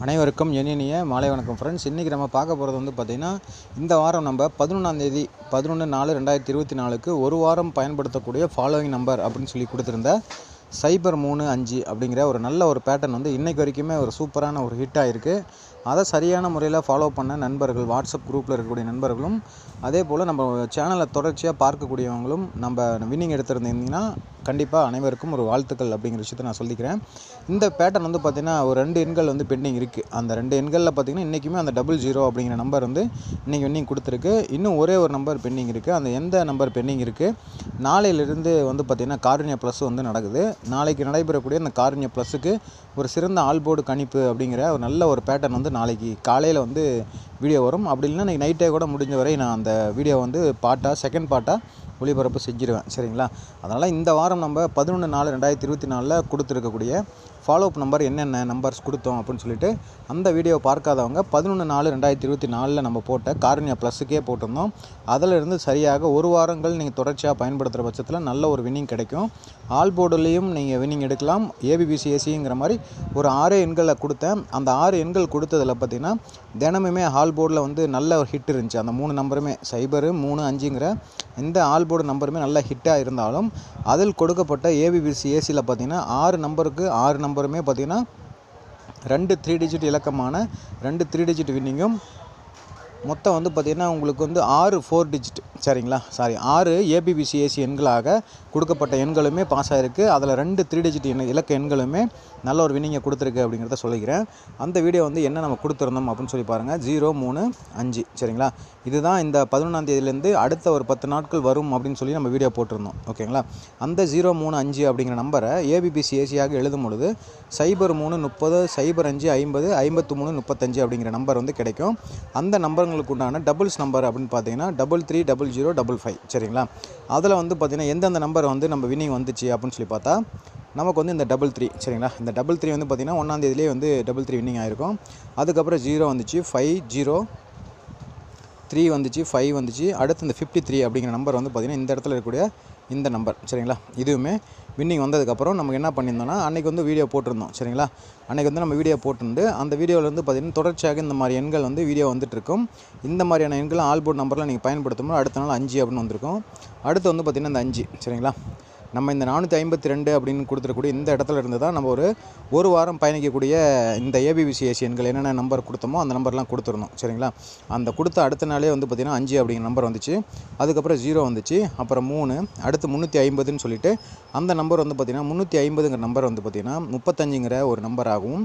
அனைவருக்கும் இனிய மாலை வணக்கம் ஃப்ரெண்ட்ஸ் இன்றைக்கி நம்ம பார்க்க போகிறது வந்து பார்த்திங்கன்னா இந்த வாரம் நம்ம பதினொன்றாந்தேதி பதினொன்று நாலு ரெண்டாயிரத்தி இருபத்தி நாலுக்கு ஒரு வாரம் பயன்படுத்தக்கூடிய ஃபாலோவிங் நம்பர் அப்படின்னு சொல்லி கொடுத்துருந்த சைபர் மூணு அஞ்சு அப்படிங்கிற ஒரு நல்ல ஒரு பேட்டர்ன் வந்து இன்றைக்கு வரைக்குமே ஒரு சூப்பரான ஒரு ஹிட் ஆகிருக்கு அதை சரியான முறையில் ஃபாலோ பண்ண நண்பர்கள் வாட்ஸ்அப் குரூப்பில் இருக்கக்கூடிய நண்பர்களும் அதே போல் நம்ம சேனலை தொடர்ச்சியாக பார்க்கக்கூடியவங்களும் நம்ம வின்னிங் எடுத்திருந்தீங்கன்னா கண்டிப்பாக அனைவருக்கும் ஒரு வாழ்த்துக்கள் அப்படிங்கிற விஷயத்தை நான் சொல்லிக்கிறேன். இந்த பேட்டர்ன் வந்து பார்த்திங்கன்னா ஒரு ரெண்டு எண்கள் வந்து பெண்டிங் இருக்குது அந்த ரெண்டு எண்களில் பார்த்திங்கன்னா இன்றைக்குமே அந்த டபுள் ஜீரோ அப்படிங்கிற நம்பர் வந்து இன்றைக்கி வின்னிங் கொடுத்துருக்கு. இன்னும் ஒரே ஒரு நம்பர் பெண்டிங் இருக்குது அந்த எந்த நம்பர் பெண்டிங் இருக்குது நாளையிலிருந்து வந்து பார்த்திங்கன்னா காருண்யா ப்ளஸ் வந்து நடக்குது. நாளைக்கு நடைபெறக்கூடிய அந்த கார்னியா ப்ளஸுக்கு ஒரு சிறந்த ஆல்போர்டு கணிப்பு அப்படிங்கிற ஒரு நல்ல ஒரு பேட்டர்ன் வந்து நாளைக்கு காலையில் வந்து வீடியோ வரும். அப்படி இல்லைன்னா இன்றைக்கி நைட்டே கூட முடிஞ்ச வரை நான் அந்த வீடியோ வந்து பாட்டாக செகண்ட் பாட்டாக ஒளிபரப்பு செஞ்சிருவேன் சரிங்களா? அதனால் இந்த வாரம் நம்ம பதினொன்று நாலு ரெண்டாயிரத்தி இருபத்தி நாலில் கொடுத்துருக்கக்கூடிய ஃபாலோ அப் நம்பர் என்னென்ன நம்பர்ஸ் கொடுத்தோம் அப்படின்னு சொல்லிட்டு அந்த வீடியோவை பார்க்காதவங்க பதினொன்று நாலு ரெண்டாயிரத்தி இருபத்தி நாலில் நம்ம போட்ட காரணியா ப்ளஸுக்கே போட்டிருந்தோம். அதிலிருந்து சரியாக ஒரு வாரங்கள் நீங்கள் தொடர்ச்சியாக பயன்படுத்துகிற பட்சத்தில் நல்ல ஒரு வின்னிங் கிடைக்கும். ஆல் போர்டுலேயும் நீங்கள் வின்னிங் எடுக்கலாம். ஏபிபிசி ஏசிங்கிற மாதிரி ஒரு ஆறு எண்களை கொடுத்தேன். அந்த ஆறு எண்கள் கொடுத்ததில் பார்த்திங்கன்னா தினமுமே ஹால் போர்டில் வந்து நல்ல ஒரு ஹிட் இருந்துச்சு. அந்த மூணு நம்பருமே சைபரு மூணு அஞ்சுங்கிற இந்த ஆல் போர்டு நம்பருமே நல்ல ஹிட்டாக இருந்தாலும் அதில் கொடுக்கப்பட்ட ஏபிபிசி ஏசியில் பார்த்தீங்கன்னா ஆறு நம்பருக்கு ஆறு நம்பருமே பார்த்திங்கன்னா ரெண்டு த்ரீ டிஜிட் இலக்கமான ரெண்டு த்ரீ டிஜிட் வின்னிங்கும் மொத்தம் வந்து பார்த்திங்கன்னா உங்களுக்கு வந்து ஆறு ஃபோர் டிஜிட் சரிங்களா? சாரி ஆறு ஏபிபிசி ஏசி எண்களாக கொடுக்கப்பட்ட எண்களுமே பாஸ் ஆகிருக்கு அதில் ரெண்டு த்ரீ டிஜிட் எண் இலக்க எண்களுமே நல்ல ஒரு வினிங்கை கொடுத்துருக்கு அப்படிங்கிறத சொல்லிக்கிறேன். அந்த வீடியோ வந்து என்ன நம்ம கொடுத்துருந்தோம் அப்படின்னு சொல்லி பாருங்கள் ஜீரோ மூணு அஞ்சு. சரிங்களா? இதுதான் இந்த பதினொன்றாம் தேதியிலேருந்து அடுத்த ஒரு பத்து நாட்கள் வரும் அப்படின்னு சொல்லி நம்ம வீடியோ போட்டிருந்தோம். ஓகேங்களா? அந்த ஜீரோ மூணு அஞ்சு அப்படிங்கிற நம்பரை ஏபிபிசி ஏசியாக எழுதும் பொழுது சைபர் மூணு முப்பது சைபர் அஞ்சு ஐம்பது ஐம்பத்து மூணு முப்பத்தஞ்சு அப்படிங்கிற நம்பர் வந்து கிடைக்கும். அந்த நம்பர்களுக்கு உண்டான டபுள்ஸ் நம்பர் அப்படின்னு பார்த்தீங்கன்னா double three double zero double five சரிங்களா? அதில் வந்து பார்த்திங்கன்னா எந்தெந்த நம்பர் வந்து நம்ம வின்னிங் வந்துச்சு அப்படின்னு சொல்லி பார்த்தா நமக்கு வந்து இந்த டபுள் த்ரீ சரிங்களா? இந்த டபுள் த்ரீ வந்து பார்த்திங்கன்னா ஒன்றாந்தேதியிலே வந்து டபுள் த்ரீ வின்னிங் ஆகிருக்கும் அதுக்கப்புறம் ஜீரோ வந்துச்சு ஃபைவ் ஜீரோ த்ரீ வந்துச்சு ஃபைவ் வந்துச்சு. அடுத்து இந்த ஃபிஃப்டி த்ரீ அப்படிங்கிற நம்பர் வந்து பார்த்திங்கன்னா இந்த இடத்துல இருக்கக்கூடிய இந்த நம்பர் சரிங்களா? இதுவுமே வின்னிங் வந்ததுக்கப்புறம் நமக்கு என்ன பண்ணியிருந்தோம்னா அன்றைக்கி வந்து வீடியோ போட்டிருந்தோம் சரிங்களா? அன்றைக்கி வந்து நம்ம வீடியோ போட்டிருந்து அந்த வீடியோவில் வந்து பார்த்திங்கன்னா தொடர்ச்சியாக இந்த மாதிரி எண்கள் வந்து வீடியோ வந்துட்டுருக்கும். இந்த மாதிரியான எண்கள் ஆல்போர்ட் நம்பரில் நீங்கள் பயன்படுத்தும் போது அடுத்த நாள் அஞ்சு அப்படின்னு வந்திருக்கும். அடுத்து வந்து பார்த்திங்கன்னா இந்த அஞ்சு சரிங்களா? நம்ம இந்த நானூற்றி ஐம்பத்தி ரெண்டு அப்படின்னு கொடுத்துருக்கூடிய இந்த இடத்துல இருந்து தான் நம்ம ஒரு ஒரு வாரம் பயணிக்கக்கூடிய இந்த ஏபிபிசி ஏசி எண்கள் என்னென்ன நம்பர் கொடுத்தோமோ அந்த நம்பர்லாம் கொடுத்துருந்தோம் சரிங்களா? அந்த கொடுத்த அடுத்த நாளே வந்து பார்த்திங்கன்னா அஞ்சு அப்படிங்கிற நம்பர் வந்துச்சு. அதுக்கப்புறம் ஜீரோ வந்துச்சு. அப்புறம் மூணு அடுத்து முந்நூற்றி ஐம்பதுன்னு சொல்லிட்டு அந்த நம்பர் வந்து பார்த்திங்கன்னா முந்நூற்றி ஐம்பதுங்கிற நம்பர் வந்து பார்த்திங்கன்னா முப்பத்தஞ்சுங்கிற ஒரு நம்பராகவும்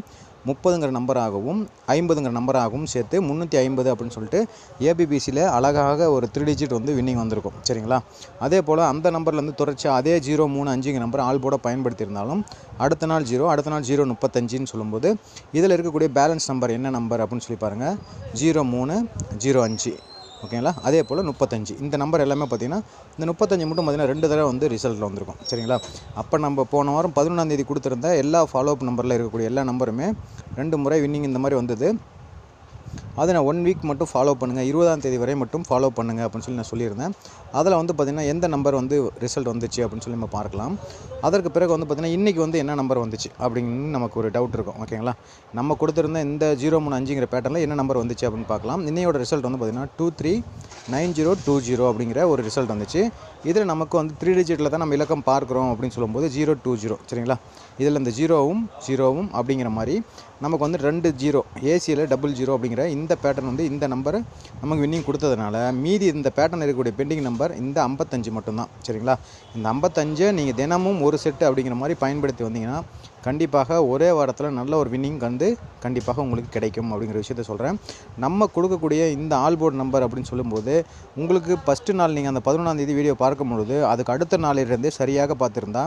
முப்பதுங்கிற நம்பராகவும் ஐம்பதுங்கிற நம்பராகவும் சேர்த்து முந்நூற்றி ஐம்பது அப்படின்னு சொல்லிட்டு ஏபிபிசியில் அழகாக ஒரு த்ரீ டிஜிட் வந்து வின்னிங் வந்திருக்கும். சரிங்களா? அதே போல் அந்த நம்பர்லேருந்து தொடர்ச்சியாக அதே ஜீரோ மூணு அஞ்சுங்கிற நம்பர் ஆல் போட பயன்படுத்தியிருந்தாலும் அடுத்த நாள் ஜீரோ அடுத்த நாள் ஜீரோ முப்பத்தஞ்சுன்னு சொல்லும்போது இதில் இருக்கக்கூடிய பேலன்ஸ் நம்பர் என்ன நம்பர் அப்படின்னு சொல்லி பாருங்கள் ஜீரோ மூணு ஜீரோ அஞ்சு. ஓகேங்களா? அதே போல் முப்பத்தஞ்சு. இந்த நம்பர் எல்லாமே பார்த்திங்கன்னா இந்த முப்பத்தஞ்சு மட்டும் பார்த்திங்கன்னா ரெண்டு தடவை வந்து ரிசல்ட்டில் வந்திருக்கும். சரிங்களா? அப்போ நம்ம போன வாரம் பதினொன்றாந்தேதி கொடுத்துருந்த எல்லா ஃபாலோ அப் நம்பரில் இருக்கக்கூடிய எல்லா நம்பருமே ரெண்டு முறை வின்னிங் இந்த மாதிரி வந்தது. அதை நான் ஒன் வீக் மட்டும் ஃபாலோ பண்ணுங்கள் இருபதாம் தேதி வரை மட்டும் ஃபாலோ பண்ணுங்கள் அப்படின்னு சொல்லி நான் சொல்லியிருந்தேன். அதில் வந்து பார்த்திங்கன்னா எந்த நம்பர் வந்து ரிசல்ட் வந்துச்சு அப்படின்னு சொல்லி நம்ம பார்க்கலாம். அதற்கு பிறகு வந்து பார்த்திங்கன்னா இன்றைக்கி வந்து என்ன நம்பர் வந்துச்சு அப்படின்னு நமக்கு ஒரு டவுட் இருக்கும். ஓகேங்களா நம்ம கொடுத்துருந்த இந்த ஜீரோ மூணு அஞ்சுங்கிற பேட்டர்னில் என்ன நம்பர் வந்துச்சு அப்படின்னு பார்க்கலாம். இன்னையோட ரிசல்ட் வந்து பார்த்திங்கன்னா two three nine zero two zero அப்படிங்கிற ஒரு ரிசல்ட் வந்துச்சு. இதில் நமக்கு வந்து த்ரீ டிஜிட்டில் தான் நம்ம இலக்கம் பார்க்குறோம் அப்படின்னு சொல்லும்போது ஜீரோ டூ ஜீரோ சரிங்களா? இதில் இந்த ஜீரோவும் ஜீரோவும் அப்படிங்கிற மாதிரி நமக்கு வந்து ரெண்டு ஜீரோ ஏசியில் டபுள் ஜீரோ அப்படிங்கிற இந்த பேட்டர்ன் வந்து இந்த நம்பர் நமக்கு வின்னிங் கொடுத்ததுனால மீதி இந்த பேட்டர்ன் இருக்கக்கூடிய பெண்டிங் நம்பர் இந்த ஐம்பத்தஞ்சு மட்டும்தான். சரிங்களா? இந்த ஐம்பத்தஞ்சை நீங்கள் தினமும் ஒரு செட்டு அப்படிங்கிற மாதிரி பயன்படுத்தி வந்தீங்கன்னா கண்டிப்பாக ஒரே வாரத்தில் நல்ல ஒரு வின்னிங் வந்து கண்டிப்பாக உங்களுக்கு கிடைக்கும் அப்படிங்கிற விஷயத்த சொல்கிறேன் நம்ம கொடுக்கக்கூடிய இந்த ஆல்போர்ட் நம்பர் அப்படின்னு சொல்லும்போது உங்களுக்கு ஃபஸ்ட்டு நாள் நீங்கள் அந்த பதினொன்றாந்தேதி வீடியோ பார்க்கும்பொழுது அதுக்கு அடுத்த நாளிலிருந்து சரியாக பார்த்துருந்தா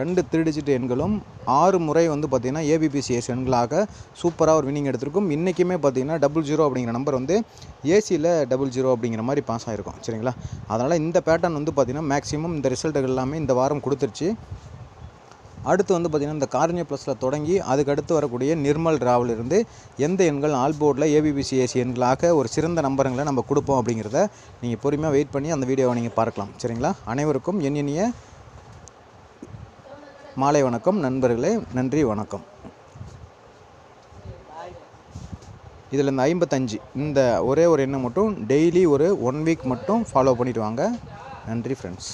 ரெண்டு த்ரீ டிஜிட் எண்களும் ஆறு முறை வந்து பார்த்திங்கன்னா ஏபிபிசிஎஸ் எண்களாக சூப்பராக ஒரு வின்னிங் எடுத்திருக்கும். இன்றைக்குமே பார்த்திங்கன்னா டபுள் ஜீரோ அப்படிங்கிற நம்பர் வந்து ஏசியில் டபுள் ஜீரோ அப்படிங்கிற மாதிரி பாஸ் ஆகிருக்கும் சரிங்களா? அதனால் இந்த பேட்டர்ன் வந்து பார்த்திங்கன்னா மேக்ஸிமம் இந்த ரிசல்ட்டுகள் எல்லாமே இந்த வாரம் கொடுத்துருச்சு. அடுத்து வந்து பார்த்திங்கன்னா இந்த கார்னியா ப்ளஸில் தொடங்கி அதுக்கு அடுத்து வரக்கூடிய நிர்மல் ராவில் இருந்து எந்த எண்கள் ஆல்போர்டில் ஏபிபிசி ஏசி எண்களாக ஒரு சிறந்த நம்பருங்களை நம்ம கொடுப்போம் அப்படிங்கிறத நீங்கள் பொறுமையாக வெயிட் பண்ணி அந்த வீடியோவை நீங்கள் பார்க்கலாம். சரிங்களா? அனைவருக்கும் என் இனிய மாலை வணக்கம். நண்பர்களே நன்றி வணக்கம். இதில் இந்த ஐம்பத்தஞ்சு. இந்த ஒரே ஒரு எண்ணை மட்டும் டெய்லி ஒரு ஒன் வீக் மட்டும் ஃபாலோ பண்ணிவிட்டு வாங்க. நன்றி ஃப்ரெண்ட்ஸ்